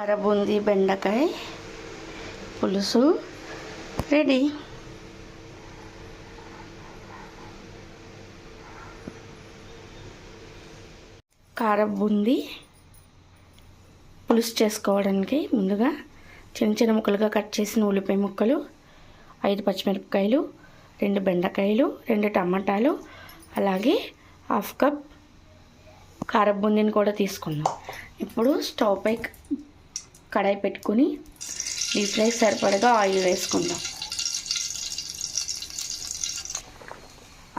అరబుంది బెండకాయ పులుసు రెడీ. కార బూంది పులుసు చేసుకోవడానికి ముందుగా చిన్న చిన్న ముక్కలుగా కట్ చేసిన ఉల్లిపాయ ముక్కలు ఐదు పచ్చిమిరపకాయలు రెండు బెండకాయలు రెండు టమాటాలు అలాగే హాఫ్ కప్ కారం కూడా తీసుకుందాం. ఇప్పుడు స్టవ్ పై కడాయి పెట్టుకుని డీప్ ఫ్రై సరిపడగా ఆయిల్ వేసుకుందాం.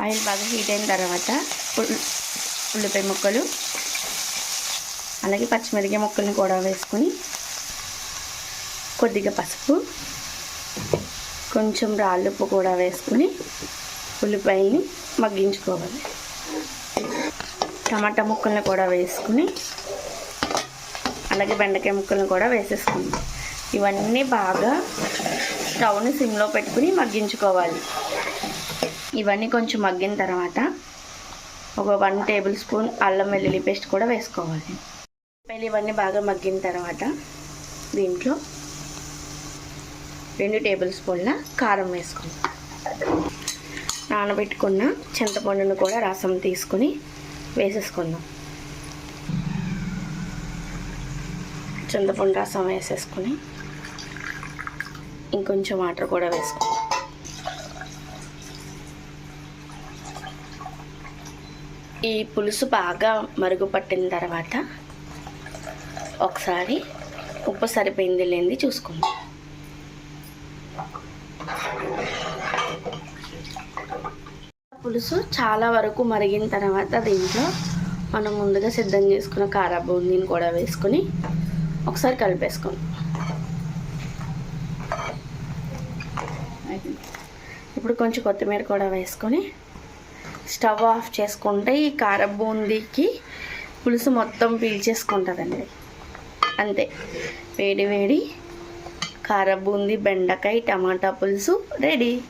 ఆయిల్ బాగా హీట్ అయిన తర్వాత ఉల్లిపాయ ముక్కలు అలాగే పచ్చిమిరపకాయ ముక్కల్ని కూడా వేసుకుని కొద్దిగా పసుపు కొంచెం రాళ్ళుప్పు కూడా వేసుకుని ఉల్లిపాయల్ని మగ్గించుకోవాలి. టమాటా ముక్కల్ని కూడా వేసుకుని అలాగే బెండకాయ ముక్కలను కూడా వేసేసుకుందాం. ఇవన్నీ బాగా స్టవ్ని సిమ్లో పెట్టుకుని మగ్గించుకోవాలి. ఇవన్నీ కొంచెం మగ్గిన తర్వాత ఒక వన్ టేబుల్ స్పూన్ అల్లం వెల్లుల్లి పేస్ట్ కూడా వేసుకోవాలి. పైన ఇవన్నీ బాగా మగ్గిన తర్వాత దీంట్లో రెండు టేబుల్ స్పూన్ల కారం వేసుకుందాం. నానబెట్టుకున్న చింతపండును కూడా రసం తీసుకుని వేసేసుకుందాం. చింతపండు రసం వేసేసుకుని ఇంకొంచెం వాటర్ కూడా వేసుకుందాం ఈ పులుసు బాగా మరుగు పట్టిన తర్వాత ఒకసారి ఉప్పు సరిపోయింది లేని చూసుకుందాం. పులుసు చాలా వరకు మరిగిన తర్వాత దీంట్లో మనం ముందుగా సిద్ధం చేసుకున్న కారా బూందీని కూడా వేసుకుని ఒకసారి కలిపేసుకోండి ఇప్పుడు కొంచెం కొత్తిమీర కూడా వేసుకొని స్టవ్ ఆఫ్ చేసుకుంటే ఈ కార బూందీకి పులుసు మొత్తం పీల్చేసుకుంటుందండి. అంతే. వేడి వేడి కార బూందీ బెండకాయ టమాటా పులుసు రెడీ.